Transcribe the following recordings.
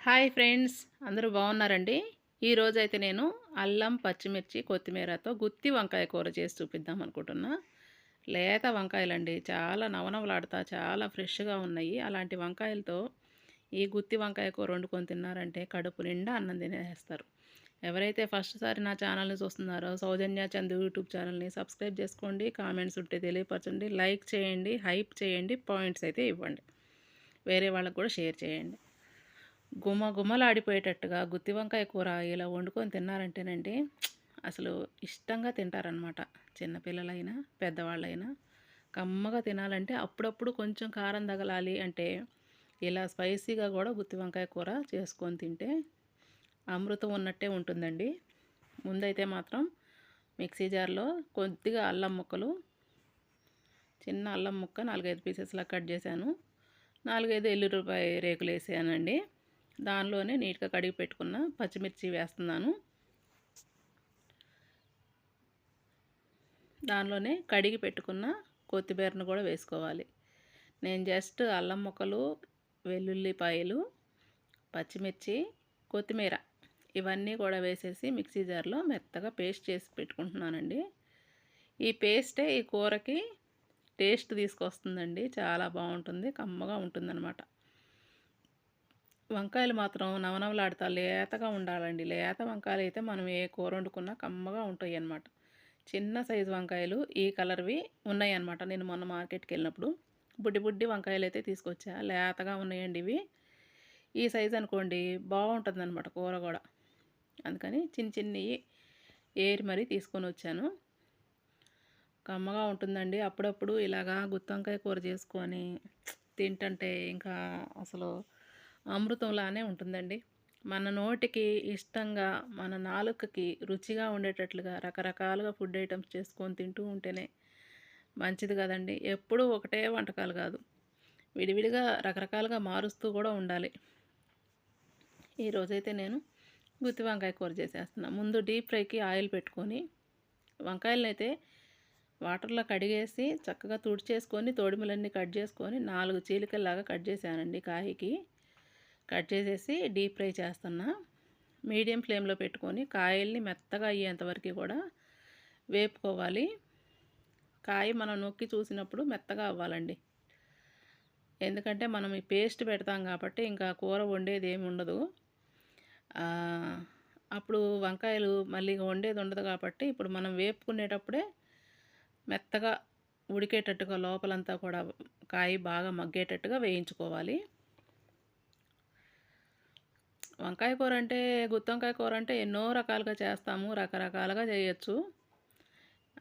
Hi friends అందరూ బాగున్నారండి? ఈరోజైతే అయితే నేను అల్లం పచ్చిమిర్చి కొత్తిమీరతో గుత్తి వంకాయ కూర చేసి చూపిద్దాం అనుకుంటున్నా. లేత వంకాయలండి చాలా నవనవలాడుతా చాలా ఫ్రెష్గా ఉన్నాయి. అలాంటి వంకాయలతో ఈ గుత్తి వంకాయ కూర వండుకొని తిన్నారంటే కడుపు నిండా అన్నం తినేస్తారు. ఎవరైతే ఫస్ట్ సారి నా ఛానల్ని చూస్తున్నారో సౌజన్య చందు యూట్యూబ్ ఛానల్ని సబ్స్క్రైబ్ చేసుకోండి కామెంట్స్ ఉంటే తెలియపరచండి లైక్ చేయండి హైప్ చేయండి పాయింట్స్ అయితే ఇవ్వండి. వేరే వాళ్ళకు కూడా షేర్ చేయండి. గుమ గుమలాడిపోయేటట్టుగా గుత్తి వంకాయ కూర ఇలా వండుకొని తిన్నారంటేనండి అసలు ఇష్టంగా తింటారనమాట చిన్నపిల్లలైనా పెద్దవాళ్ళైనా కమ్మగా తినాలంటే అప్పుడప్పుడు కొంచెం కారం తగలాలి అంటే ఇలా స్పైసీగా కూడా గుత్తి వంకాయ కూర చేసుకొని తింటే అమృతం ఉన్నట్టే ఉంటుందండి. ముందైతే మాత్రం మిక్సీ జార్లో కొద్దిగా అల్లం ముక్కలు చిన్న అల్లం ముక్క నాలుగైదు పీసెస్లా కట్ చేశాను. నాలుగైదు ఎల్లుల్లిపాయ రేకులు వేసానండి దానిలోనే నీట్గా కడిగి పెట్టుకున్న పచ్చిమిర్చి వేస్తున్నాను. దానిలోనే కడిగి పెట్టుకున్న కొత్తిమీరను కూడా వేసుకోవాలి. నేను జస్ట్ అల్లం ముక్కలు వెల్లుల్లిపాయలు పచ్చిమిర్చి కొత్తిమీర ఇవన్నీ కూడా వేసేసి మిక్సీ జార్లో మెత్తగా పేస్ట్ చేసి పెట్టుకుంటున్నానండి. ఈ పేస్టే ఈ కూరకి టేస్ట్ తీసుకొస్తుందండి. చాలా బాగుంటుంది. కమ్మగా ఉంటుందన్నమాట. వంకాయలు మాత్రం నవనవలాడుతా లేతగా ఉండాలండి. లేత వంకాయలు అయితే మనం ఏ కూర వండుకున్నా కమ్మగా ఉంటాయి అన్నమాట చిన్న సైజు వంకాయలు ఈ కలర్వి ఉన్నాయి అన్నమాట నేను మొన్న మార్కెట్కి వెళ్ళినప్పుడు బుడ్డి బుడ్డి వంకాయలు అయితే తీసుకొచ్చా. లేతగా ఉన్నాయండి ఇవి. ఈ సైజు అనుకోండి బాగుంటుంది అనమాట కూర కూడా. అందుకని చిన్న చిన్నవి ఏరి మరీ తీసుకొని వచ్చాను. కమ్మగా ఉంటుందండి. అప్పుడప్పుడు ఇలాగా గుత్తొంకాయ కూర చేసుకొని తింటుంటే ఇంకా అసలు అమృతంలానే ఉంటుందండి. మన నోటికి ఇష్టంగా మన నాలుకకి రుచిగా ఉండేటట్లుగా రకరకాలుగా ఫుడ్ ఐటమ్స్ చేసుకొని తింటూ ఉంటేనే మంచిది కదండి. ఎప్పుడూ ఒకటే వంటకాలు కాదు. విడివిడిగా రకరకాలుగా మారుస్తూ కూడా ఉండాలి. ఈరోజైతే నేను గుత్తి వంకాయ కూర చేసేస్తున్నా. ముందు డీప్ ఫ్రైకి ఆయిల్ పెట్టుకొని వంకాయలను అయితే వాటర్లో కడిగేసి చక్కగా తుడిచేసుకొని తోడిమలన్నీ కట్ చేసుకొని నాలుగు చీలికల్లాగా కట్ చేశానండి కాయకి. కట్ చేసేసి డీప్ ఫ్రై చేస్తున్నా. మీడియం ఫ్లేమ్లో పెట్టుకొని కాయల్ని మెత్తగా అయ్యేంతవరకు కూడా వేపుకోవాలి. కాయ మనం నొక్కి చూసినప్పుడు మెత్తగా అవ్వాలండి. ఎందుకంటే మనం ఈ పేస్ట్ పెడతాం కాబట్టి ఇంకా కూర వండేది ఏమి ఉండదు. అప్పుడు వంకాయలు మళ్ళీ వండేది ఉండదు కాబట్టి ఇప్పుడు మనం వేపుకునేటప్పుడే మెత్తగా ఉడికేటట్టుగా లోపలంతా కూడా కాయ బాగా మగ్గేటట్టుగా వేయించుకోవాలి. వంకాయ కూర అంటే గుత్తొంకాయ కూర అంటే ఎన్నో రకాలుగా చేస్తాము రకరకాలుగా చేయొచ్చు.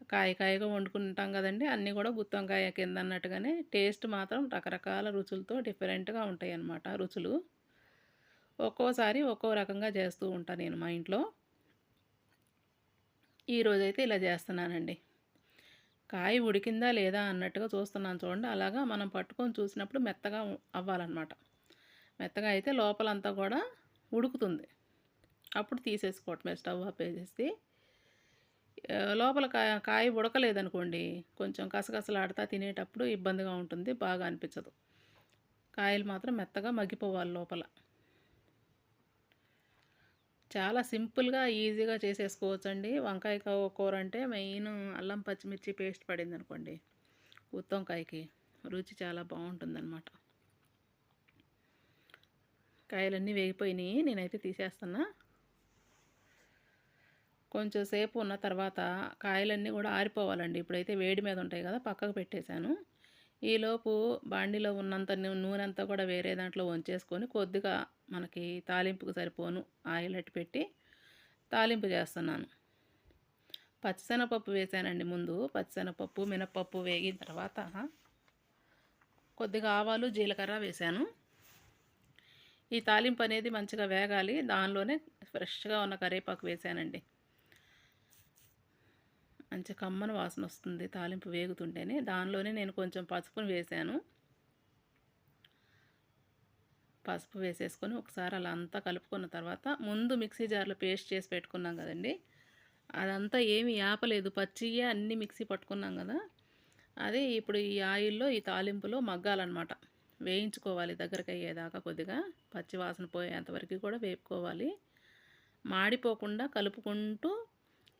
కాయ కాయగా వండుకుంటాం కదండి అన్నీ కూడా గుత్తొంకాయ కింద అన్నట్టుగానే టేస్ట్ మాత్రం రకరకాల రుచులతో డిఫరెంట్గా ఉంటాయి అన్నమాట రుచులు. ఒక్కోసారి ఒక్కో రకంగా చేస్తూ ఉంటాను నేను మా ఇంట్లో. ఈరోజైతే ఇలా చేస్తున్నానండి. కాయ ఉడికిందా లేదా అన్నట్టుగా చూస్తున్నాను చూడండి అలాగా మనం పట్టుకొని చూసినప్పుడు మెత్తగా అవ్వాలన్నమాట. మెత్తగా అయితే లోపలంతా కూడా ఉడుకుతుంది. అప్పుడు తీసేసుకోవటమే స్టవ్ ఆపేసేసి లోపల కాయ కాయ ఉడకలేదనుకోండి కొంచెం కసకసలాడుతా తినేటప్పుడు ఇబ్బందిగా ఉంటుంది బాగా అనిపించదు. కాయలు మాత్రం మెత్తగా మగ్గిపోవాలి లోపల. చాలా సింపుల్గా ఈజీగా చేసేసుకోవచ్చండి. వంకాయ కూర అంటే మెయిన్ అల్లం పచ్చిమిర్చి పేస్ట్ పడింది అనుకోండి ఉత్తొంకాయకి రుచి చాలా బాగుంటుందన్నమాట. కాయలన్నీ వేగిపోయినాయి నేనైతే తీసేస్తున్నా. కొంచెం సేపు ఉన్న తర్వాత కాయలన్నీ కూడా ఆరిపోవాలండి. ఇప్పుడైతే వేడి మీద ఉంటాయి కదా పక్కకు పెట్టేశాను. ఈలోపు బాండిలో ఉన్నంత నూనె అంతా కూడా వేరే దాంట్లో వంచేసుకొని కొద్దిగా మనకి తాలింపుకు సరిపోను ఆయిల్ అట్టి పెట్టి తాలింపు చేస్తున్నాను. పచ్చిశనగపప్పు వేసానండి ముందు. పచ్చిశనగపప్పు మినపప్పు వేగిన తర్వాత కొద్దిగా ఆవాలు జీలకర్ర వేశాను ఈ తాలింపు అనేది మంచిగా వేగాలి. దానిలోనే ఫ్రెష్గా ఉన్న కరివేపాకు వేసానండి. మంచి కమ్మని వాసన వస్తుంది తాలింపు వేగుతుంటేనే. దానిలోనే నేను కొంచెం పసుపును వేసాను. పసుపు వేసేసుకొని ఒకసారి అలా అంతా కలుపుకున్న తర్వాత ముందు మిక్సీ జార్లో పేస్ట్ చేసి పెట్టుకున్నాం కదండి. అదంతా ఏమి యాపలేదు పచ్చియే అన్నీ మిక్సీ పట్టుకున్నాం కదా. అదే ఇప్పుడు ఈ ఆయిల్లో ఈ తాలింపులో మగ్గాలన్నమాట. వేయించుకోవాలి దగ్గరికి అయ్యేదాకా కొద్దిగా. పచ్చివాసన పోయేంతవరకు కూడా వేపుకోవాలి. మాడిపోకుండా కలుపుకుంటూ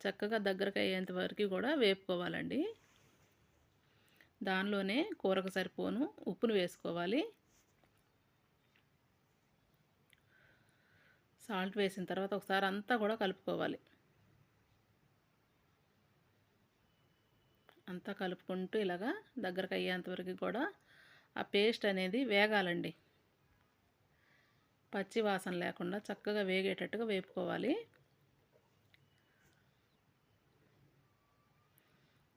చక్కగా దగ్గరకు అయ్యేంత వరకు కూడా వేపుకోవాలండి. దానిలోనే కూరకు సరిపోను ఉప్పును వేసుకోవాలి. సాల్ట్ వేసిన తర్వాత ఒకసారి అంతా కూడా కలుపుకోవాలి. అంతా కలుపుకుంటూ ఇలాగా దగ్గరకు అయ్యేంతవరకు కూడా ఆ పేస్ట్ అనేది వేగాలండి. పచ్చి వాసన లేకుండా చక్కగా వేగేటట్టుగా వేపుకోవాలి.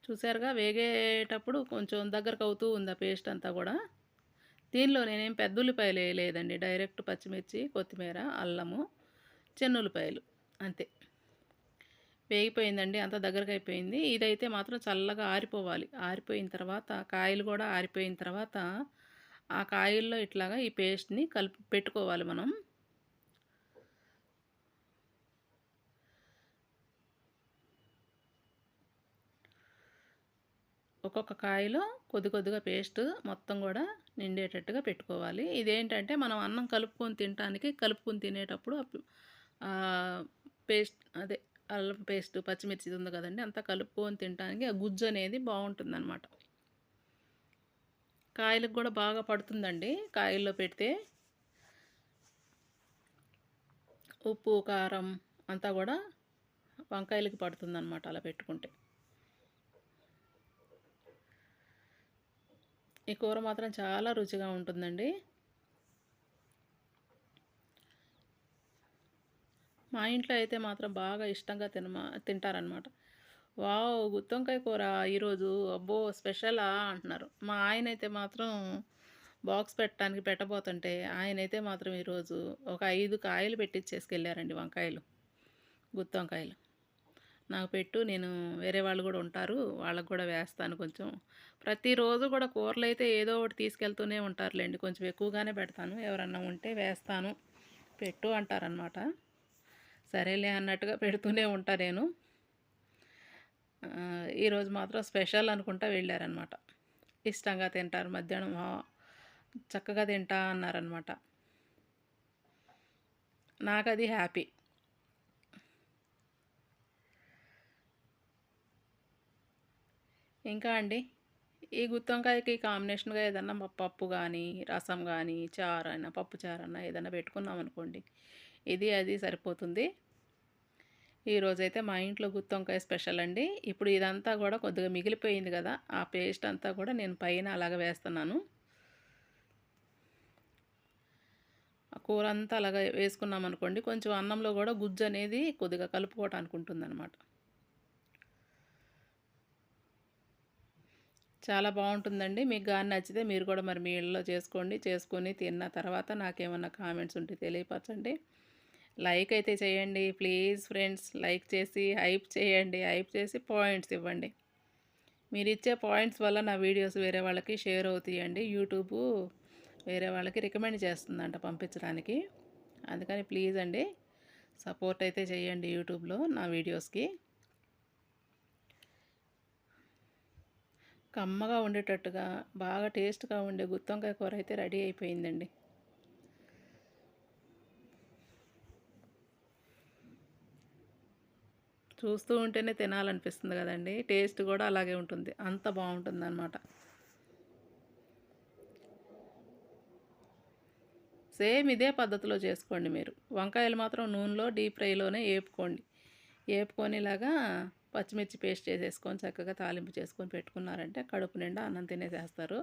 చూసారుగా? వేగేటప్పుడు కొంచెం దగ్గరకు అవుతూ ఉంది ఆ పేస్ట్ అంతా కూడా. దీనిలో నేనేం పెద్ద ఉల్లిపాయలు వేయలేదండి. డైరెక్ట్ పచ్చిమిర్చి కొత్తిమీర అల్లము చెన్నుల్లిపాయలు అంతే. వేగిపోయిందండి. అంత దగ్గరకు అయిపోయింది ఇదైతే మాత్రం చల్లగా ఆరిపోవాలి. ఆరిపోయిన తర్వాత కాయలు కూడా ఆరిపోయిన తర్వాత ఆ కాయల్లో ఇట్లాగా ఈ పేస్ట్ని కలిపి పెట్టుకోవాలి మనం. ఒక్కొక్క కాయలో కొద్ది కొద్దిగా పేస్ట్ మొత్తం కూడా నిండేటట్టుగా పెట్టుకోవాలి. ఇదేంటంటే మనం అన్నం కలుపుకొని తినటానికి కలుపుకొని తినేటప్పుడు పేస్ట్ అదే అల్లం పేస్ట్ పచ్చిమిర్చి ఉంది కదండి అంతా కలుపుకొని తినడానికి ఆ గుజ్జు అనేది బాగుంటుందన్నమాట. కాయలకు కూడా బాగా పడుతుందండి కాయల్లో పెడితే. ఉప్పు కారం అంతా కూడా వంకాయలకి పడుతుందన్నమాట అలా పెట్టుకుంటే. ఈ కూర మాత్రం చాలా రుచిగా ఉంటుందండి. మా ఇంట్లో అయితే మాత్రం బాగా ఇష్టంగా తినమా తింటారనమాట వావ్ గుత్తొంకాయ కూర ఈరోజు అబ్బో స్పెషలా అంటున్నారు. మా ఆయన అయితే మాత్రం బాక్స్ పెట్టడానికి పెట్టబోతుంటే ఆయన అయితే మాత్రం ఈరోజు ఒక ఐదు కాయలు పెట్టించేసుకెళ్ళారండి వంకాయలు గుత్తొంకాయలు. నాకు పెట్టు నేను వేరే వాళ్ళు కూడా ఉంటారు వాళ్ళకు కూడా వేస్తాను కొంచెం. ప్రతిరోజు కూడా కూరలు అయితే ఏదో ఒకటి తీసుకెళ్తూనే ఉంటారులేండి కొంచెం ఎక్కువగానే పెడతాను. ఎవరన్నా ఉంటే వేస్తాను. పెట్టు అంటారనమాట సరేలే అన్నట్టుగా పెడుతూనే ఉంటా నేను. ఈరోజు మాత్రం స్పెషల్ అనుకుంటా వెళ్ళారనమాట ఇష్టంగా తింటారు మధ్యాహ్నం చక్కగా తింటా అన్నారనమాట నాకు అది హ్యాపీ. ఇంకా అండి? ఈ గుత్తొంకాయకి కాంబినేషన్గా ఏదన్నా పప్పు కానీ రసం కానీ చారు అయినా పప్పు చారు అన్నా ఏదన్నా పెట్టుకున్నాం అనుకోండి. ఇది అది సరిపోతుంది. ఈరోజైతే మా ఇంట్లో గుత్తొంకాయ స్పెషల్ అండి. ఇప్పుడు ఇదంతా కూడా కొద్దిగా మిగిలిపోయింది కదా ఆ పేస్ట్ అంతా కూడా నేను పైన అలాగ వేస్తున్నాను. కూర అంతా అలాగ వేసుకున్నాం అనుకోండి కొంచెం అన్నంలో కూడా గుజ్జు అనేది కొద్దిగా కలుపుకోవటానికి ఉంటుందన్నమాట. చాలా బాగుంటుందండి. మీకు కానీ నచ్చితే మీరు కూడా మరి మీ ఇళ్ళలో చేసుకోండి. చేసుకొని తిన్న తర్వాత నాకేమన్నా కామెంట్స్ ఉంటే తెలియపరచండి. లైక్ అయితే చేయండి. ప్లీజ్ ఫ్రెండ్స్ లైక్ చేసి హైప్ చేయండి. హైప్ చేసి పాయింట్స్ ఇవ్వండి. మీరు ఇచ్చే పాయింట్స్ వల్ల నా వీడియోస్ వేరే వాళ్ళకి షేర్ అవుతాయండి. యూట్యూబ్ వేరే వాళ్ళకి రికమెండ్ చేస్తుందంట పంపించడానికి. అందుకని ప్లీజ్ అండి సపోర్ట్ అయితే చేయండి యూట్యూబ్లో నా వీడియోస్కి. కమ్మగా ఉండేటట్టుగా బాగా టేస్ట్గా ఉండే గుత్తొంకాయ కూర అయితే రెడీ అయిపోయిందండి. చూస్తూ ఉంటేనే తినాలనిపిస్తుంది కదండి. టేస్ట్ కూడా అలాగే ఉంటుంది. అంత బాగుంటుంది అనమాట సేమ్ ఇదే పద్ధతిలో చేసుకోండి మీరు. వంకాయలు మాత్రం నూనెలో డీప్ ఫ్రైలోనే వేపుకోండి వేపుకొని ఇలాగా పచ్చిమిర్చి పేస్ట్ చేసేసుకొని చక్కగా తాలింపు చేసుకొని పెట్టుకున్నారంటే కడుపు నిండా అన్నం తినేసేస్తారు.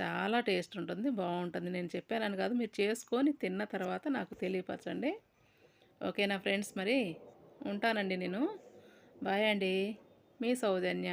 చాలా టేస్ట్ ఉంటుంది బాగుంటుంది. నేను చెప్పానని కాదు మీరు చేసుకొని తిన్న తర్వాత నాకు తెలియపరచండి. ఓకేనా ఫ్రెండ్స్ మరి ఉంటానండి నేను. బాయ్ అండి. మీ సౌజన్య.